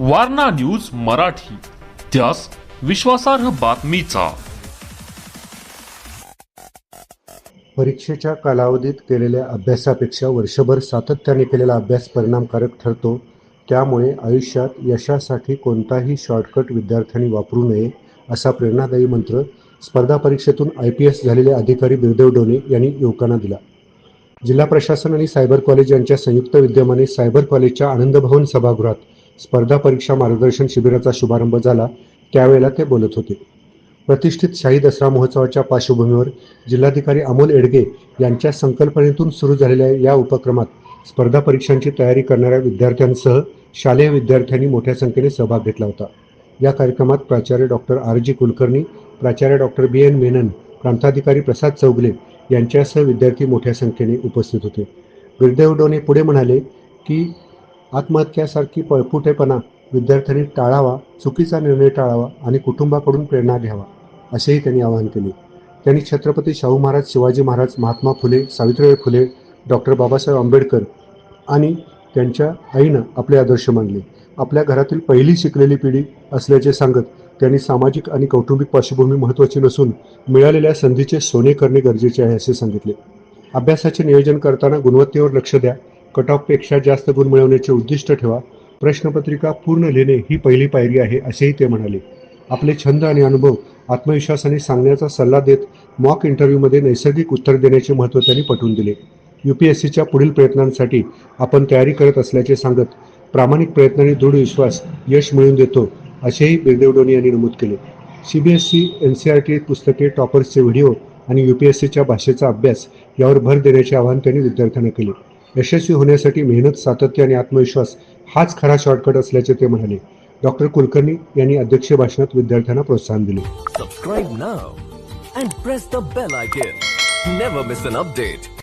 Warna news Marathi त्यास विश्वासार्ह बातमीचा. परीक्षेच्या कालावधीत केलेल्या अभ्यासापेक्षा वर्षभर सातत्याने केलेला अभ्यास परिणामकारक ठरतो. त्यामुळे आयुष्यात यशासाठी कोणताही शॉर्टकट विद्यार्थ्यांनी वापरू नये असा प्रेरणादायी मंत्र स्पर्धा परीक्षेतून आय पी एस झालेले अधिकारी बिरदेव डोने यांनी युवकांना दिला. जिल्हा प्रशासन आणि सायबर कॉलेज यांच्या संयुक्त विद्यमाने सायबर कॉलेजच्या आनंदभवन सभागृहात स्पर्धा परीक्षा मार्गदर्शन शिबिराचा शुभारंभ झाला. त्यावेळेला ते बोलत होते. प्रतिष्ठित शाही दसरा महोत्सवाच्या पार्श्वभूमीवर जिल्हाधिकारी अमोल एडगे यांच्या संकल्पनेतून सुरू झालेल्या या उपक्रमात स्पर्धा परीक्षांची तयारी करणाऱ्या विद्यार्थ्यांसह शालेय विद्यार्थ्यांनी मोठ्या संख्येने सहभाग घेतला होता. या कार्यक्रमात प्राचार्य डॉक्टर आर जी कुलकर्णी प्राचार्य डॉक्टर बी एन मेनन प्रांताधिकारी प्रसाद चौगले यांच्यासह विद्यार्थी मोठ्या संख्येने उपस्थित होते. गुरुदेव डोने पुढे म्हणाले की आत्महत्यासारखी पळपुटेपणा विद्यार्थ्यांनी टाळावा चुकीचा निर्णय टाळावा आणि कुटुंबाकडून प्रेरणा घ्यावा असेही त्यांनी आवाहन केले. त्यांनी छत्रपती शाहू महाराज शिवाजी महाराज महात्मा फुले सावित्रीबाई फुले डॉक्टर बाबासाहेब आंबेडकर आणि त्यांच्या आईनं आपले आदर्श मानले. आपल्या घरातील पहिली शिकलेली पिढी असल्याचे सांगत त्यांनी सामाजिक आणि कौटुंबिक पार्श्वभूमी महत्त्वाची नसून मिळालेल्या संधीचे सोने करणे गरजेचे आहे असे सांगितले. अभ्यासाचे नियोजन करताना गुणवत्तेवर लक्ष द्या कट ऑफपेक्षा जास्त गुण मिळवण्याचे उद्दिष्ट ठेवा. प्रश्नपत्रिका पूर्ण लिहिणे ही पहिली पायरी आहे असेही ते म्हणाले. आपले छंद आणि अनुभव आत्मविश्वासाने सांगण्याचा सल्ला देत मॉक इंटरव्ह्यूमध्ये नैसर्गिक उत्तर देण्याचे महत्त्व त्यांनी पटवून दिले. यू पी एस सीच्या पुढील प्रयत्नांसाठी आपण तयारी करत असल्याचे सांगत प्रामाणिक प्रयत्नांनी दृढ विश्वास यश मिळवून देतो असेही बिरदेव डोनी यांनी नमूद केले. C B S C N C R T पुस्तके टॉपर्सचे व्हिडिओ आणि यू पी एस सीच्या भाषेचा अभ्यास यावर भर देण्याचे आवाहन त्यांनी विद्यार्थ्यांना केले. यशस्वी होण्यासाठी मेहनत सातत्य आणि आत्मविश्वास हाच खरा शॉर्टकट असल्याचे ते म्हणाले. डॉक्टर कुलकर्णी यांनी अध्यक्षीय भाषणात विद्यार्थ्यांना प्रोत्साहन दिले. Subscribe now and press the bell icon never miss an update